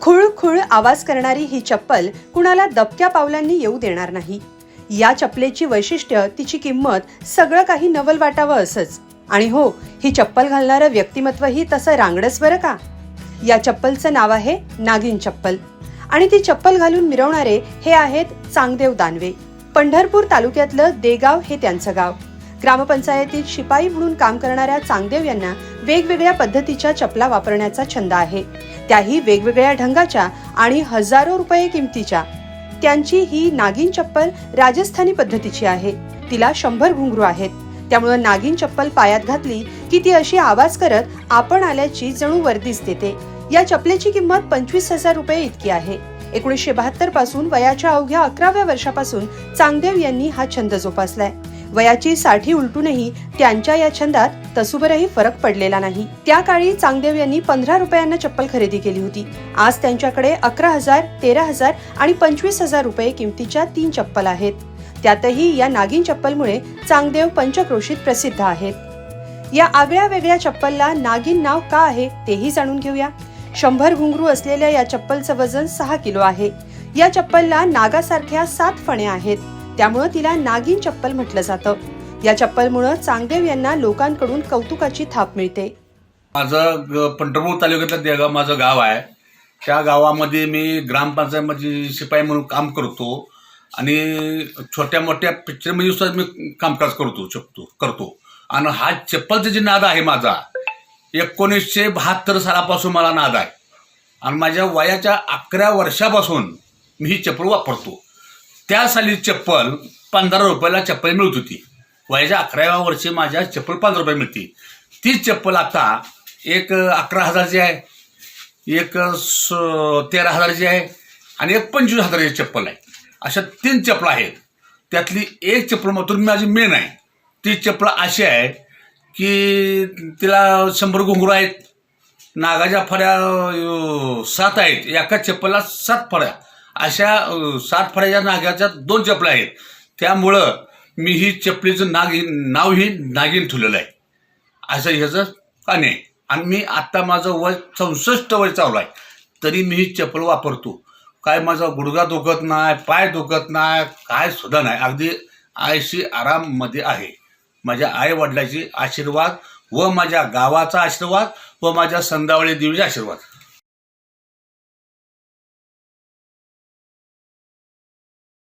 खुळ खुळ आवाज करणारी ही चप्पल कुणाला दबक्या पावलांनी येऊ देणार नाही. या चप्पलेची वैशिष्ट्य तिची किंमत सगळं काही नवल वाटावं असंच. आणि हो ही चप्पल घालणारं व्यक्तिमत्वही तसं रांगडच बरं का? या चप्पलचं नाव आहे नागिन चप्पल. आणि ती चप्पल घालून मिरवणारे हे आहेत चांगदेव दानवे. पंढरपूर तालुक्यातलं देगाव हे त्यांचं गाव. ग्रामपंचायतीत शिपाई म्हणून काम करणाऱ्या चांगदेव यांना वेगवेगळ्या पद्धतीच्या चपला वापरण्याचा छंद आहे. त्याही वेगवेगळ्या ढंगाच्या आणि हजारो रुपये किमतीच्या. त्यांची ही नागिन चप्पल राजस्थानी पद्धतीची आहे. तिला शंभर घुंगरू आहेत. त्यामुळं नागिन चप्पल पायात घातली की ती अशी आवाज करत आपण आल्याची जणू वर्दीच देते. या चपलेची किंमत पंचवीस हजार रुपये इतकी आहे. एकोणीसशे बहात्तरपासून वयाच्या अवघ्या अकराव्या वर्षापासून चांगदेव यांनी हा छंद जोपासलाय. वयाची साठी उलटूनही त्यांच्या या छंदात तसुबरही फरक पडलेला नाही. त्या काळी चांगदेव यांनी पंधरा रुपयांना चप्पल खरेदी केली होती. आज त्यांच्याकडे अकरा हजार तेरा हजार आणि पंचवीस हजार रुपये किमतीच्या तीन चप्पल आहेत. त्यातही या नागिन चप्पलमुळे चांगदेव पंचक्रोशीत प्रसिद्ध आहेत. या आगळ्या वेगळ्या चप्पलला नागिन नाव का आहे तेही जाणून घेऊया. शंभर घुंगरू असलेल्या या चप्पलचं वजन सहा किलो आहे. या चप्पलला नागासारख्या सात फण्या आहेत. त्यामुळं तिला नागिन चप्पल म्हटलं जातं. या चप्पलमुळं चांगदेव यांना लोकांकडून कौतुकाची थाप मिळते. माझं ग- पंढरपूर तालुक्यातलं देगाव माझं गाव आहे. त्या गावामध्ये मी ग्रामपंचायतमध्ये शिपाई म्हणून काम करतो. आणि छोट्या मोठ्या पिक्चरमध्ये सुद्धा मी कामकाज करतो शकतो करतो. आणि हा चप्पलचा जे नाद आहे माझा एकोणीसशे बहात्तर सालापासून मला नाद आहे. आणि माझ्या वयाच्या अकरा वर्षापासून मी ही चप्पल वापरतो. त्या साली चप्पल पंधरा रुपयाला चप्पल मिळत होती. वयाच्या अकराव्या वर्षी माझ्या चप्पल पंधरा रुपये मिळते. तीच चप्पल आता एक अकरा हजारची आहे. एक स- तेरा हजारची आहे आणि एक पंचवीस हजाराची चप्पल आहे. अशा तीन चप्पल आहेत. त्यातली एक चप्पल मात्र माझी मेन आहे. ती चप्पल अशी आहे की तिला शंभर घुंगरू आहेत. नागाच्या फळ्या सात आहेत. एका चप्पलला सात फळ्या अशा सात फळ्याच्या नागाच्या दोन चपल्या आहेत. त्यामुळं मी ही चपलीचं नाग नाव ही नागिन ठेवलेलं आहे. असं ह्याचं काने आहे आणि मी आत्ता माझं वय चौसष्ट वय चालू आहे. तरी मी ही चप्पल वापरतो. काय माझा गुडघा दुखत नाही पाय दुखत नाही काय सुद्धा नाही. अगदी आयशी आराममध्ये आहे. माझ्या आईवडिलाची आशीर्वाद व माझ्या गावाचा आशीर्वाद व माझ्या संदावळी देवीचा आशीर्वाद.